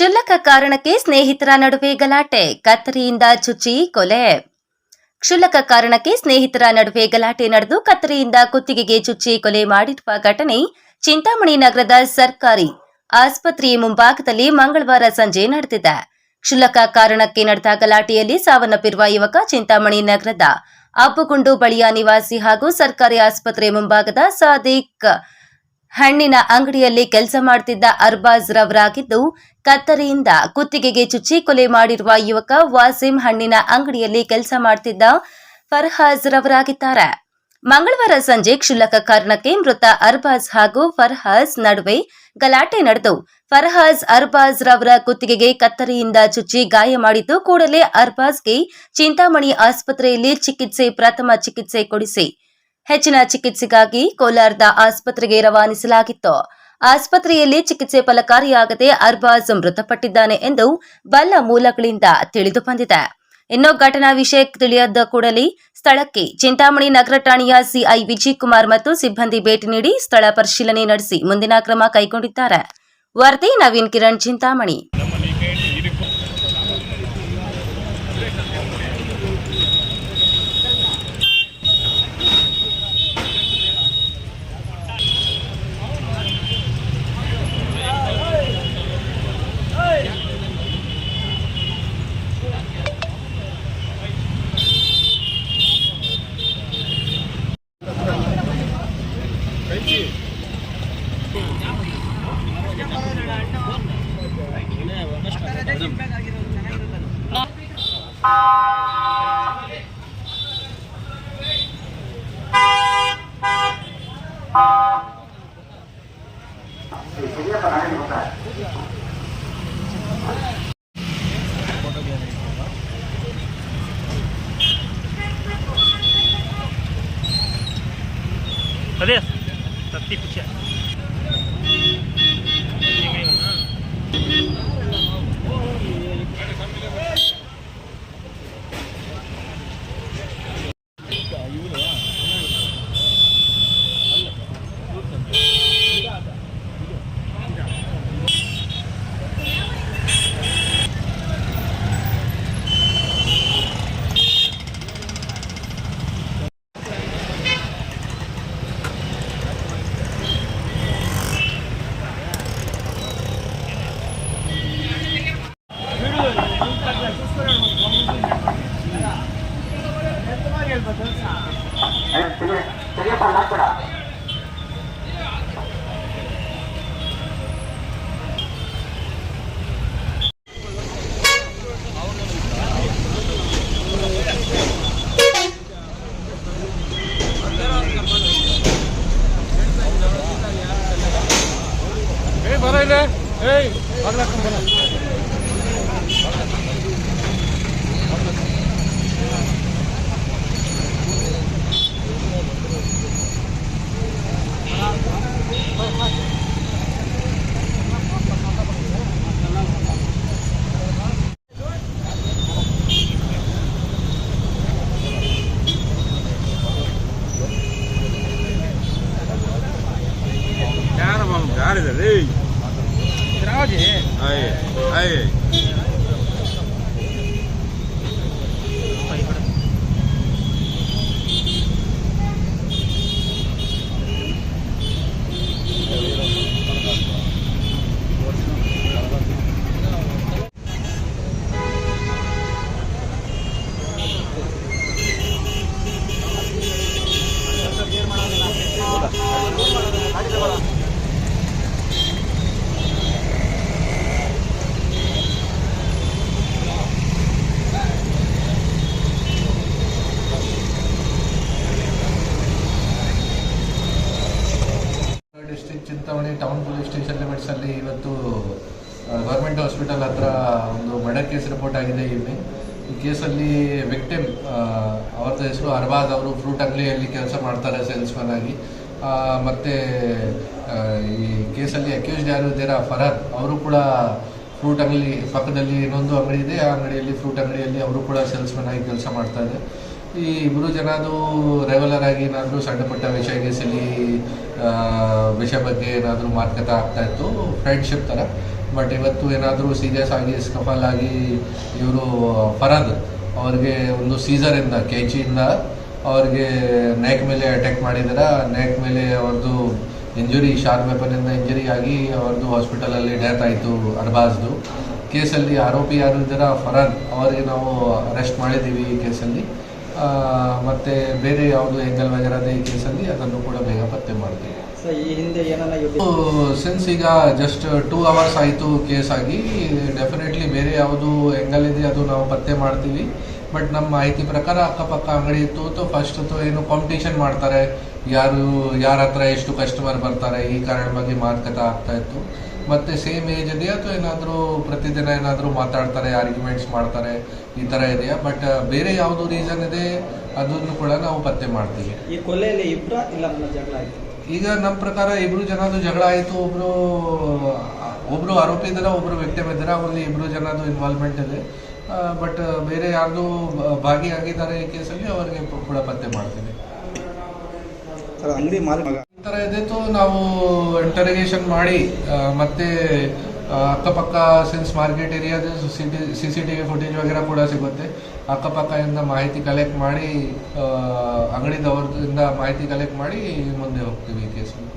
ಕ್ಷುಲ್ಲಕ ಕಾರಣಕ್ಕೆ ಸ್ನೇಹಿತರ ನಡುವೆ ಗಲಾಟೆ ಕತ್ತರಿಯಿಂದ ಚುಚ್ಚಿ ಕೊಲೆ. ಕ್ಷುಲ್ಲಕ ಕಾರಣಕ್ಕೆ ಸ್ನೇಹಿತರ ನಡುವೆ ಗಲಾಟೆ ನಡೆದು ಕತ್ತರಿಯಿಂದ ಕುತ್ತಿಗೆಗೆ ಚುಚ್ಚಿ ಕೊಲೆ ಮಾಡಿರುವ ಘಟನೆ ಚಿಂತಾಮಣಿ ನಗರದ ಸರ್ಕಾರಿ ಆಸ್ಪತ್ರೆಯ ಮುಂಭಾಗದಲ್ಲಿ ಮಂಗಳವಾರ ಸಂಜೆ ನಡೆದಿದೆ. ಕ್ಷುಲ್ಲಕ ಕಾರಣಕ್ಕೆ ನಡೆದ ಗಲಾಟೆಯಲ್ಲಿ ಸಾವನ್ನಪ್ಪಿರುವ ಯುವಕ ಚಿಂತಾಮಣಿ ನಗರದ ಅಬ್ಬುಗುಂಡು ಬಳಿಯ ನಿವಾಸಿ ಹಾಗೂ ಸರ್ಕಾರಿ ಆಸ್ಪತ್ರೆ ಮುಂಭಾಗದ ಸಾದಿಕ್ ಹಣ್ಣಿನ ಅಂಗಡಿಯಲ್ಲಿ ಕೆಲಸ ಮಾಡುತ್ತಿದ್ದ ಅರ್ಬಾಜ್ ರವರಾಗಿದ್ದು, ಕತ್ತರಿಯಿಂದ ಕುತ್ತಿಗೆಗೆ ಚುಚ್ಚಿ ಕೊಲೆ ಮಾಡಿರುವ ಯುವಕ ವಾಸಿಂ ಹಣ್ಣಿನ ಅಂಗಡಿಯಲ್ಲಿ ಕೆಲಸ ಮಾಡುತ್ತಿದ್ದ ಫರ್ಹಾಜ್ ರವರಾಗಿದ್ದಾರೆ. ಮಂಗಳವಾರ ಸಂಜೆ ಕ್ಷುಲ್ಲಕ ಕಾರಣಕ್ಕೆ ಮೃತ ಅರ್ಬಾಜ್ ಹಾಗೂ ಫರ್ಹಾಜ್ ನಡುವೆ ಗಲಾಟೆ ನಡೆದು, ಫರ್ಹಾಜ್ ಅರ್ಬಾಜ್ ರವರ ಕುತ್ತಿಗೆಗೆ ಕತ್ತರಿಯಿಂದ ಚುಚ್ಚಿ ಗಾಯ ಮಾಡಿದ್ದು, ಕೂಡಲೇ ಅರ್ಬಾಜ್ಗೆ ಚಿಂತಾಮಣಿ ಆಸ್ಪತ್ರೆಯಲ್ಲಿ ಚಿಕಿತ್ಸೆ, ಪ್ರಥಮ ಚಿಕಿತ್ಸೆ ಕೊಡಿಸಿ. ಹೆಚ್ಚಿನ ಚಿಕಿತ್ಸೆಗಾಗಿ ಕೋಲಾರದ ಆಸ್ಪತ್ರೆಗೆ ರವಾನಿಸಲಾಗಿತ್ತು. ಆಸ್ಪತ್ರೆಯಲ್ಲಿ ಚಿಕಿತ್ಸೆ ಫಲಕಾರಿಯಾಗದೆ ಅರ್ಬಾಜ್ ಮೃತಪಟ್ಟಿದ್ದಾನೆ ಎಂದು ಬಲ್ಲ ಮೂಲಗಳಿಂದ ತಿಳಿದು ಬಂದಿದೆ. ಇನ್ನು ಘಟನಾ ವಿಷಯ ತಿಳಿಯದ ಕೂಡಲೇ ಸ್ಥಳಕ್ಕೆ ಚಿಂತಾಮಣಿ ನಗರ ಠಾಣೆಯ ಸಿಐ ವಿಜಯ್ ಕುಮಾರ್ ಮತ್ತು ಸಿಬ್ಬಂದಿ ಭೇಟಿ ನೀಡಿ ಸ್ಥಳ ಪರಿಶೀಲನೆ ನಡೆಸಿ ಮುಂದಿನ ಕ್ರಮ ಕೈಗೊಂಡಿದ್ದಾರೆ. ವರದಿ ನವೀನ್ ಕಿರಣ್ ಚಿಂತಾಮಣಿ. Подъезд. Так, ты куча. 皆さん待ったま आहे आहे Gracias. Town police station limits ಅಲ್ಲಿ ಇವತ್ತು ಗೌರ್ಮೆಂಟ್ ಹಾಸ್ಪಿಟಲ್ ಹತ್ರ ಒಂದು ಮರ್ಡರ್ ಕೇಸ್ ರಿಪೋರ್ಟ್ ಆಗಿದೆ ಇಲ್ಲಿ ಈ ಕೇಸಲ್ಲಿ ವಿಕ್ಟಿಮ್ ಅವ್ರದ್ದು ಹೆಸರು ಅರ್ಬಾದ್ ಅವರು ಫ್ರೂಟ್ ಅಂಗಡಿಯಲ್ಲಿ ಕೆಲಸ ಮಾಡ್ತಾರೆ ಸೇಲ್ಸ್ಮನ್ ಆಗಿ. ಮತ್ತು ಈ ಕೇಸಲ್ಲಿ ಅಕ್ಯೂಸ್ಡ್ ಯಾರು ಇದ್ದೀರಾ? ಫರಹಾದ್ ಅವರು ಕೂಡ ಫ್ರೂಟ್ ಅಂಗಡಿ ಪಕ್ಕದಲ್ಲಿ ಇನ್ನೊಂದು ಅಂಗಡಿ ಇದೆ. ಆ ಅಂಗಡಿಯಲ್ಲಿ ಫ್ರೂಟ್ ಅಂಗಡಿಯಲ್ಲಿ ಅವರು ಕೂಡ ಸೇಲ್ಸ್ಮನ್ ಆಗಿ ಕೆಲಸ ಮಾಡ್ತಾ ಇದ್ದಾರೆ. ಈ ಇಬ್ಬರು ಜನದು ರೆಗ್ಯುಲರ್ ಆಗಿ ಏನಾದರೂ ಸಣ್ಣ ಪುಟ್ಟ ವಿಷಯ ಕೇಸಲ್ಲಿ ಆ, ವಿಷಯ ಬಗ್ಗೆ ಏನಾದರೂ ಮಾತುಕತೆ ಆಗ್ತಾ ಇತ್ತು ಫ್ರೆಂಡ್ಶಿಪ್ ಥರ ಬಟ್ ಇವತ್ತು ಏನಾದರೂ ಸೀರಿಯಸ್ ಆಗಿ ಸ್ಕಫಲ್ ಆಗಿ ಇವರು, ಫರದ್ ಅವ್ರಿಗೆ ಒಂದು ಸೀಸರಿಂದ ಕೇಚಿಯಿಂದ ಅವ್ರಿಗೆ ನೆಕ್ ಮೇಲೆ ಅಟ್ಯಾಕ್ ಮಾಡಿದಾರೆ. ನೆಕ್ ಮೇಲೆ ಅವ್ರದ್ದು ಇಂಜುರಿ ಶಾರ್ಪ್ ವೆಪನಿಂದ ಇಂಜುರಿ ಆಗಿ ಅವ್ರದ್ದು ಹಾಸ್ಪಿಟಲಲ್ಲಿ ಡೆತ್ ಆಯಿತು ಅರ್ಬಾಜ್ದು ಕೇಸಲ್ಲಿ ಆರೋಪಿ ಯಾರು ಇದ್ದಾರ ಫರದ್ ಅವರಿಗೆ ನಾವು ಅರೆಸ್ಟ್ ಮಾಡಿದ್ದೀವಿ ಈ ಕೇಸಲ್ಲಿ. ಮತ್ತೆ ಬೇರೆ ಯಾವುದು ಎಂಗಲ್ ವಗೇರದ ಈ ಕೇಸಲ್ಲಿ ಅದನ್ನು ಕೂಡ ಬೇಗ ಪತ್ತೆ ಮಾಡ್ತೀವಿ. ಈ ಹಿಂದೆ ಸಿನ್ಸ್ ಈಗ ಜಸ್ಟ್ ಟೂ ಅವರ್ಸ್ ಆಯಿತು ಕೇಸ್ ಆಗಿ ಡೆಫಿನೆಟ್ಲಿ ಬೇರೆ ಯಾವುದು ಎಂಗಲ್ ಇದೆ ಅದು ನಾವು ಪತ್ತೆ ಮಾಡ್ತೀವಿ. ಬಟ್ ನಮ್ಮ ಮಾಹಿತಿ ಪ್ರಕಾರ ಅಕ್ಕಪಕ್ಕ ಅಂಗಡಿ ಇತ್ತು ಅಥವಾ ಫಸ್ಟ್ તો ಏನು ಕಾಂಪಿಟೇಷನ್ ಮಾಡ್ತಾರೆ. ಯಾರು ಯಾರ ಹತ್ರ ಎಷ್ಟು ಕಸ್ಟಮರ್ ಬರ್ತಾರೆ ಈ ಕಾರಣ ಬಗ್ಗೆ ಮಾತುಕತೆ ಆಗ್ತಾ ಇತ್ತು. ಮತ್ತೆ ಸೇಮ್ ಏಜ್ ಇದೆಯಾ ಅಥವಾ ಏನಾದರೂ ಪ್ರತಿದಿನ ಏನಾದರೂ ಮಾತಾಡ್ತಾರೆ ಆರ್ಗ್ಯುಮೆಂಟ್ಸ್ ಮಾಡ್ತಾರೆ ಈ ಥರ ಇದೆಯಾ? ಬಟ್ ಬೇರೆ ಯಾವುದು ರೀಸನ್ ಇದೆ ಅದನ್ನು ಕೂಡ ನಾವು ಪತ್ತೆ ಮಾಡ್ತೀವಿ. ಈ ಕೊಲೆಯಲ್ಲಿ ಇಬ್ಬರ ಇಲ್ಲ ನನ್ನ ಜಗಳ ಆಯಿತು? ಈಗ ನಮ್ಮ ಪ್ರಕಾರ ಇಬ್ರು ಜನದ್ದು ಜಗಳ ಆಯಿತು ಒಬ್ರು ಒಬ್ರು ಆರೋಪಿ ಇದ್ದಾರೆ ಒಬ್ರು ವ್ಯಕ್ತಿ ಇದ್ದಾರೆ ಅವರಲ್ಲಿ ಇಬ್ರು ಜನದು ಇನ್ವಾಲ್ವ್ಮೆಂಟ್ ಇದೆ. ಬಟ್ ಬೇರೆ ಯಾರ್ದು ಭಾಗಿಯಾಗಿದ್ದಾರೆ ಈ ಕೇಸಲ್ಲಿ ಅವರಿಗೆ ಕೂಡ ಪತ್ತೆ ಮಾಡ್ತೀವಿ. ಅಂಗಡಿ ಮಾಲ್ ಥರ ಇದ್ದಿತ್ತು ನಾವು ಇಂಟರಿಗೇಷನ್ ಮಾಡಿ ಮತ್ತೆ ಅಕ್ಕಪಕ್ಕ since market ಏರಿಯಾದ C C T V footage ವಗೇರ ಕೂಡ ಸಿಗುತ್ತೆ. ಅಕ್ಕಪಕ್ಕದಿಂದ ಮಾಹಿತಿ ಕಲೆಕ್ಟ್ ಮಾಡಿ ಅಂಗಡಿ ಅಂಗಡಿದವ್ರದಿಂದ ಮಾಹಿತಿ ಕಲೆಕ್ಟ್ ಮಾಡಿ ಮುಂದೆ ಹೋಗ್ತೀವಿ ಈ ಕೇಸಲ್ಲಿ